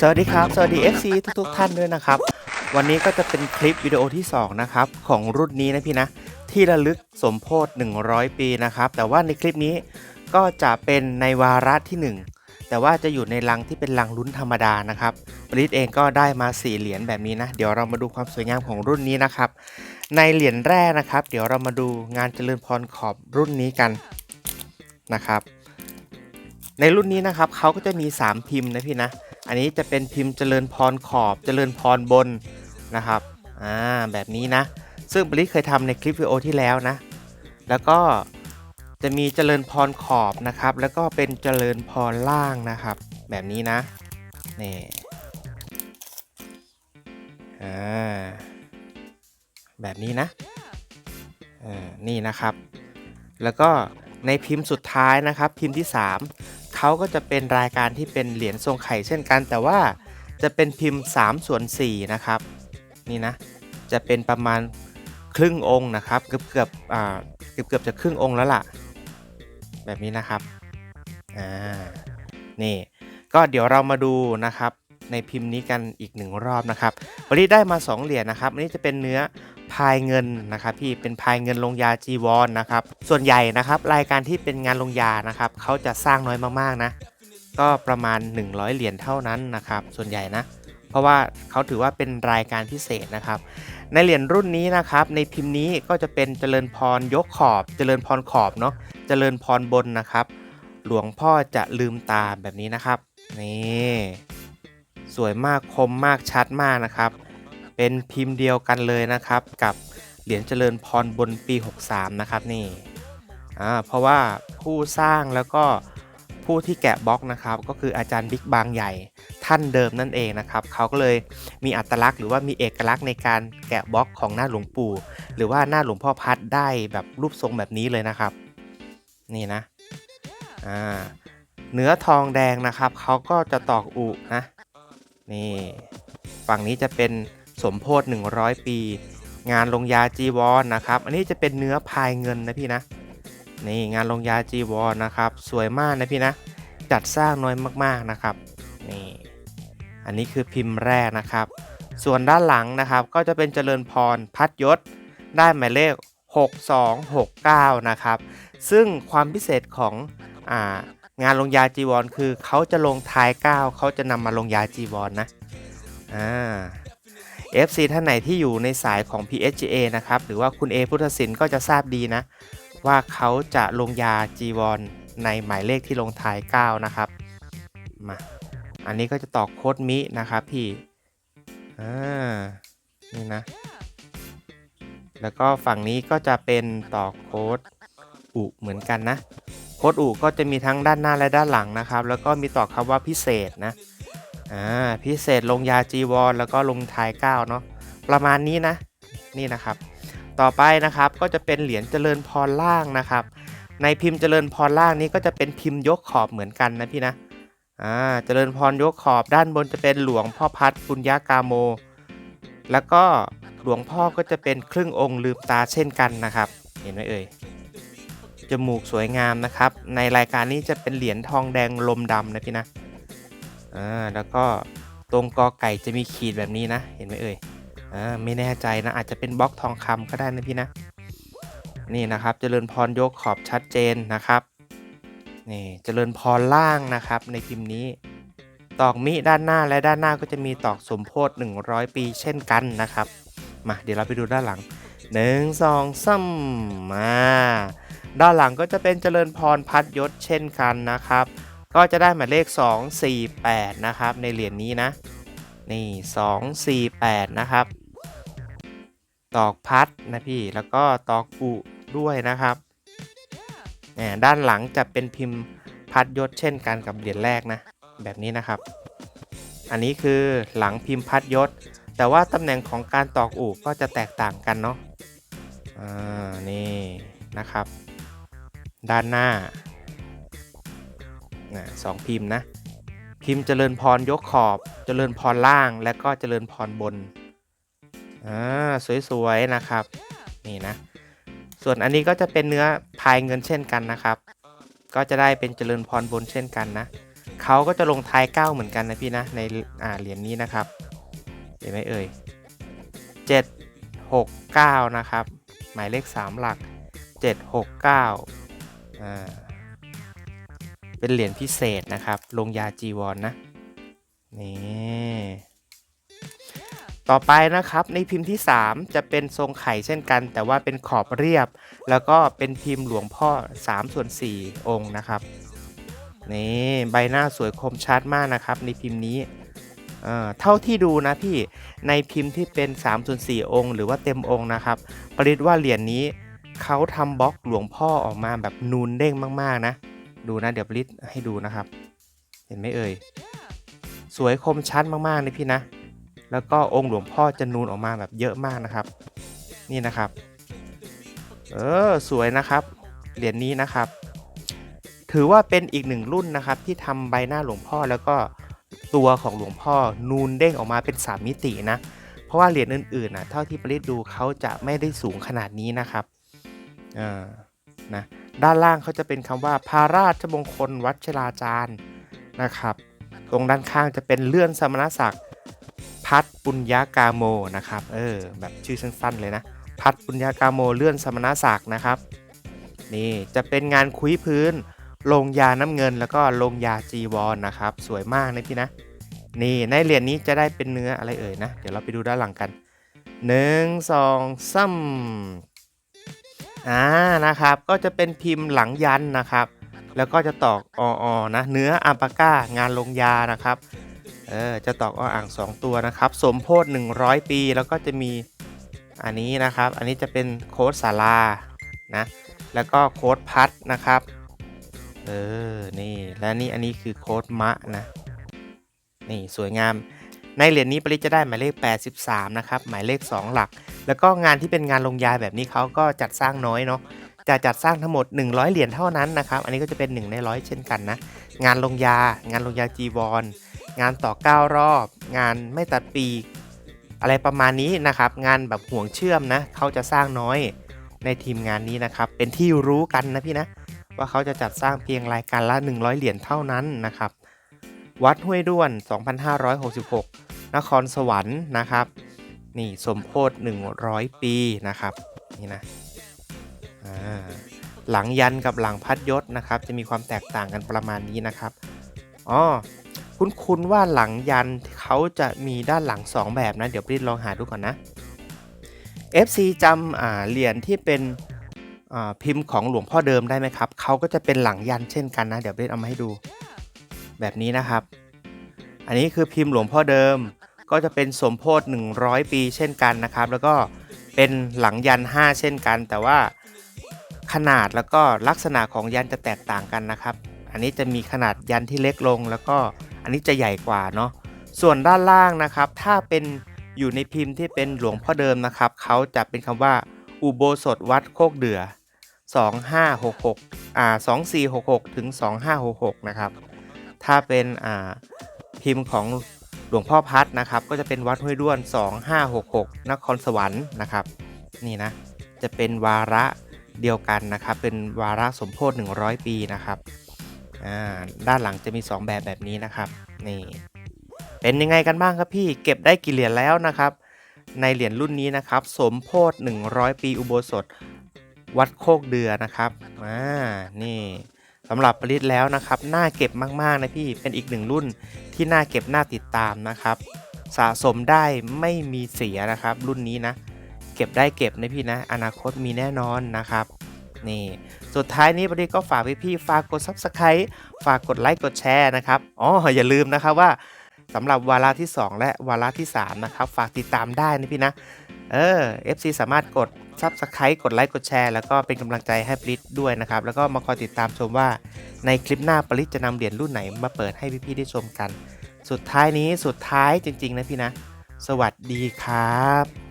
สวัสดีครับสวัสดี FC ทุกๆ ท่านด้วยนะครับ วันนี้ก็จะเป็นคลิปวิดีโอที่ 2 นะครับ ของรุ่นนี้นะพี่นะ ที่ระลึกสมโพธ100 ปีนะครับ แต่ว่าในคลิปนี้ก็จะเป็นในวาระที่ 1 แต่ว่าจะอยู่ในลังที่เป็นลังลุ้นธรรมดานะครับปริศเองก็ได้มา 4 เหรียญแบบนี้นะ เดี๋ยวเรามาดูความสวยงามของรุ่นนี้นะครับ ในเหรียญแรกนะครับ เดี๋ยวเรามาดูงานเจริญพรขอบรุ่นนี้กันนะครับ ในรุ่นนี้นะครับเขาก็จะมี 3 พิมพ์นะพี่นะ อันนี้จะเป็นพิมพ์เจริญพรขอบเจริญพรบนนะครับอ่าแบบนี้นะ ซึ่งบริเคยทำในคลิปวิดีโอที่แล้วนะ แล้วก็จะมีเจริญพรขอบนะครับ แล้วก็เป็นเจริญพรล่างนะครับ แบบนี้นะนี่อ่าแบบนี้นะเออนี่นะครับ แล้วก็ในพิมพ์สุดท้ายนะครับ พิมพ์ที่ 3 เขาก็จะเป็นรายการที่เป็นเหรียญทรงไข่เช่นกัน แต่ว่าจะเป็นพิมพ์3ส่วน4นะครับ นี่นะ จะเป็นประมาณครึ่งองค์นะครับ เกือบเกือบอ่าเกือบเกือบจะครึ่งองค์แล้วล่ะ แบบนี้นะครับ อ่า นี่ ก็เดี๋ยวเรามาดูนะครับ ในพิมพ์นี้กันอีกหนึ่งรอบนะครับ วันนี้ได้มา 2 เหรียญนะครับ อันนี้จะเป็นเนื้อ พายเงินนะครับพี่เป็นพายเงินลงยาจีวรนนะครับ ส่วนใหญ่นะครับรายการที่เป็นงานลงยานะครับเขาจะสร้างน้อยมากๆนะ ก็ประมาณ 100 เหรียญเท่านั้นนะครับ ส่วนใหญ่นะ เพราะว่าเขาถือว่าเป็นรายการพิเศษนะครับ ในเหรียญรุ่นนี้นะครับในพิมพ์นี้ก็จะเป็นเจริญพรยกขอบ เจริญพรขอบเนาะเจริญพรบนนะครับ หลวงพ่อจะลืมตาแบบนี้นะครับนี่สวยมากคมมากชัดมากนะครับ เป็นพิมพ์เดียวกันเลยนะครับ กับเหรียญเจริญพรบนปี 63 นะครับนี่อ่าเพราะว่าผู้สร้างแล้วก็ผู้ที่แกะบล็อกนะครับก็คืออาจารย์บิ๊กบางใหญ่ท่านเดิมนั่นเองนะครับเขาก็เลยมีอัตลักษณ์หรือว่ามีเอกลักษณ์ในการแกะบล็อกของหน้าหลวงปู่ หรือว่าหน้าหลวงพ่อพัดได้แบบรูปทรงแบบนี้เลยนะครับ นี่นะอ่าเนื้อทองแดงนะครับเขาก็จะตอกอุนะนี่ฝั่งนี้จะเป็น สมโพธิ100 ปี งานลงยาจีวรนนะครับ อันนี้จะเป็นเนื้อพายเงินนะพี่นะนี่งานลงยาจีวรนนะครับ สวยมากนะพี่นะ จัดสร้างน้อยมากๆนะครับนี่อันนี้คือพิมพ์แรกนะครับ ส่วนด้านหลังนะครับ ก็จะเป็นเจริญพรพัดยศ ได้หมายเลข 6269 นะครับ ซึ่งความพิเศษของอ่างานลงยาจีวร คือเขาจะลงท้าย 9 เขาจะนำมาลงยาจีวรนนะอ่า FC ท่านไหนที่อยู่ในสายของ PSGA นะครับ หรือว่าคุณ A พุทธศิลป์ก็จะทราบดีนะ ว่าเขาจะลงยาจีวรในหมายเลขที่ลงท้าย 9 นะครับ มา อันนี้ก็จะตอกโค้ดมินะครับพี่อ่านี่นะ แล้วก็ฝั่งนี้ก็จะเป็นตอกโค้ดอุเหมือนกันนะ โค้ดอุก็จะมีทั้งด้านหน้าและด้านหลังนะครับ แล้วก็มีตอกคำว่าพิเศษนะ อ่าพิเศษลงยาจีวรแล้วก็ลงทายเก้าเนาะประมาณนี้นะนี่นะครับ ต่อไปนะครับก็จะเป็นเหรียญเจริญพรล่างนะครับ ในพิมพ์เจริญพรล่างนี้ก็จะเป็นพิมพ์ยกขอบเหมือนกันนะพี่นะอ่าเจริญพรยกขอบด้านบนจะเป็นหลวงพ่อพัดปุญญากาโม แล้วก็หลวงพ่อก็จะเป็นครึ่งองค์ลืมตาเช่นกันนะครับ เห็นไหมเอ่ยจมูกสวยงามนะครับ ในรายการนี้จะเป็นเหรียญทองแดงลมดำนะพี่นะ อ่าแล้วก็ตรงกอไก่จะมีขีดแบบนี้นะ เห็นไหมเอ่ยอ่าไม่แน่ใจนะ อาจจะเป็นบล็อกทองคำก็ได้นะพี่นะ นี่นะครับเจริญพรยกขอบชัดเจนนะครับนี่เจริญพรล่างนะครับ ในพิมพ์นี้ตอกมิด้านหน้าและด้านหน้าก็จะมีตอกสมโพธิ100 ปีเช่นกันนะครับมาเดี๋ยวเราไปดูด้านหลังหนึ่งสองสามมาด้านหลังก็จะเป็นเจริญพรพัดยศเช่นกันนะครับ ก็จะได้หมายเลข 248 นะครับ ในเหรียญนี้นะ นี่ 248 นะครับ ตอกพัดนะพี่ แล้วก็ตอกอุด้วยนะครับเนี่ยด้านหลังจะเป็นพิมพ์พัดยศเช่นกันกับเหรียญแรกนะ แบบนี้นะครับ อันนี้คือหลังพิมพ์พัดยศ แต่ว่าตำแหน่งของการตอกอูก็จะแตกต่างกันเนาะอ่านี่นะครับ ด้านหน้า นะสองพิมพ์นะ พิมพ์เจริญพรยกขอบ เจริญพรล่างและก็เจริญพรบนอ่าสวยๆนะครับนี่นะ ส่วนอันนี้ก็จะเป็นเนื้อพายเงินเช่นกันนะครับ ก็จะได้เป็นเจริญพรบนเช่นกันนะเขาก็จะลงท้ายเก้าเหมือนกันนะพี่นะในอ่าเหรียญนี้นะครับเห็นไหมเอ่ยเจ็ดหกเก้านะครับ หมายเลขสามหลักเจ็ดหกเก้าอ่า เป็นเหรียญพิเศษนะครับ ลงยาจีวรนนะ นี่ ต่อไปนะครับในพิมพ์ที่ 3 จะเป็นทรงไข่เช่นกัน แต่ว่าเป็นขอบเรียบ แล้วก็เป็นพิมพ์หลวงพ่อ3ส่วน4องค์นะครับ นี่ใบหน้าสวยคมชัดมากนะครับ ในพิมพ์นี้เท่าที่ดูนะพี่ในพิมพ์ที่เป็น3ส่วน4องค์ หรือว่าเต็มองค์นะครับ ปริศว่าเหรียญนี้เขาทำบล็อกหลวงพ่อออกมาแบบนูนเด้งมาก ๆ นะ ดูนะเดี๋ยวปริศให้ดูนะครับ เห็นไหมเอ่ย สวยคมชัดมากๆเลยพี่นะ แล้วก็องค์หลวงพ่อจะนูนออกมาแบบเยอะมากนะครับ นี่นะครับ เออสวยนะครับ เหรียญนี้นะครับ ถือว่าเป็นอีกหนึ่งรุ่นนะครับ ที่ทำใบหน้าหลวงพ่อแล้วก็ตัวของหลวงพ่อนูนเด้งออกมาเป็นสามมิตินะ เพราะว่าเหรียญอื่นๆนะเท่าที่ปริศดูเขาจะไม่ได้สูงขนาดนี้นะครับอ่านะ ด้านล่างเขาจะเป็นคำว่าพาราชมงคลวัชราจารย์นะครับ ตรงด้านข้างจะเป็นเลื่อนสมณศักดิ์พัดปุญญากาโมนะครับ เออแบบชื่อสั้นๆเลยนะ พัดปุญญากาโมเลื่อนสมณศักดิ์นะครับ นี่จะเป็นงานคุยพื้นลงยาน้ำเงินแล้วก็ลงยาจีวรนนะครับ สวยมากนะพี่นะ นี่ในเหรียญนี้จะได้เป็นเนื้ออะไรเอ่ยนะ เดี๋ยวเราไปดูด้านหลังกันหนึ่งสองซ้ำ อ่านะครับ ก็จะเป็นพิมพ์หลังยันนะครับ แล้วก็จะตอกอออนะเนื้ออัลปาก้างานลงยานะครับเออจะตอกออ่าง 2 ตัวนะครับ สมโพธิ100 ปี แล้วก็จะมีอันนี้นะครับ อันนี้จะเป็นโค้ดสารานะแล้วก็โค้ดพัดนะครับเออนี่และนี่อันนี้คือโค้ดมะนะนี่สวยงามในเหรียญนี้ปริจะได้หมายเลข 83 นะครับ หมายเลข 2 หลัก แล้วก็งานที่เป็นงานลงยาแบบนี้เขาก็จัดสร้างน้อยเนาะจะจัดสร้างทั้งหมด 100 เหรียญเท่านั้นนะครับ อันนี้ก็จะเป็น 1 ในร้อยเช่นกันนะ งานลงยางานลงยาจีวร งานต่อ 9 รอบ งานไม่ตัดปีกอะไรประมาณนี้นะครับ งานแบบห่วงเชื่อมนะเขาจะสร้างน้อยในทีมงานนี้นะครับ เป็นที่รู้กันนะพี่นะ ว่าเขาจะจัดสร้างเพียงรายการละ 100 เหรียญเท่านั้นนะครับ วัดห้วยด้วน 2566 นครสวรรค์นะครับ นี่สมโพธิ100 ปีนะครับนี่นะหลังยันกับหลังพัดยศนะครับ จะมีความแตกต่างกันประมาณนี้นะครับอ๋อคุณคุณว่าหลังยันเขาจะมีด้านหลัง 2 แบบนะ เดี๋ยวปริศลองหาดูก่อนนะ FC จำเหรียญที่เป็นพิมพ์ของหลวงพ่อเดิมได้ไหมครับเขาก็จะเป็นหลังยันเช่นกันนะ เดี๋ยวปริศเอามาให้ดู แบบนี้นะครับ อันนี้คือพิมพ์หลวงพ่อเดิม ก็จะเป็นสมโพธิ100 ปีเช่นกันนะครับ แล้วก็เป็นหลังยัน 5 เช่นกัน แต่ว่าขนาดแล้วก็ลักษณะของยันจะแตกต่างกันนะครับ อันนี้จะมีขนาดยันที่เล็กลง แล้วก็อันนี้จะใหญ่กว่าเนาะส่วนด้านล่างนะครับ ถ้าเป็นอยู่ในพิมพ์ที่เป็นหลวงพ่อเดิมนะครับเขาจะเป็นคำว่าอุโบสถวัดโคกเดือ 2566อ่า2466 ถึง 2566 นะครับ ถ้าเป็นอ่าพิมพ์ของ หลวงพ่อพัดนะครับ ก็จะเป็นวัดห้วยด้วน 2566 นครสวรรค์นะครับ นี่นะ จะเป็นวาระเดียวกันนะครับ เป็นวาระสมโพธิ 100 ปีนะครับ ด้านหลังจะมี 2 แบบแบบนี้นะครับ นี่ เป็นยังไงกันบ้างครับพี่ เก็บได้กี่เหรียญแล้วนะครับ ในเหรียญรุ่นนี้นะครับ สมโพธิ 100 ปีอุโบสถ วัดโคกเดือนะครับ อ่า นี่ สำหรับปริศแล้วนะครับน่าเก็บมากๆนะพี่เป็นอีกหนึ่งรุ่นที่น่าเก็บน่าติดตามนะครับ สะสมได้ไม่มีเสียนะครับ รุ่นนี้นะ เก็บได้เก็บนะพี่นะ อนาคตมีแน่นอนนะครับนี่สุดท้ายนี้ปริศก็ฝากพี่ๆฝากกด Subscribe ฝากกดไลค์กดแชร์นะครับอ๋ออย่าลืมนะครับว่าสำหรับวาระที่ 2 และวาระที่ 3 นะครับ ฝากติดตามได้นะพี่นะ เออ FC สามารถกด ซับสไครต์กดไลค์กดแชร์แล้วก็เป็นกำลังใจให้ปริศด้วยนะครับ แล้วก็มาคอยติดตามชมว่าในคลิปหน้าปริศจะนำเหรียญรุ่นไหนมาเปิดให้พี่ๆได้ชมกัน สุดท้ายนี้สุดท้ายจริง ๆ นะพี่นะ สวัสดีครับ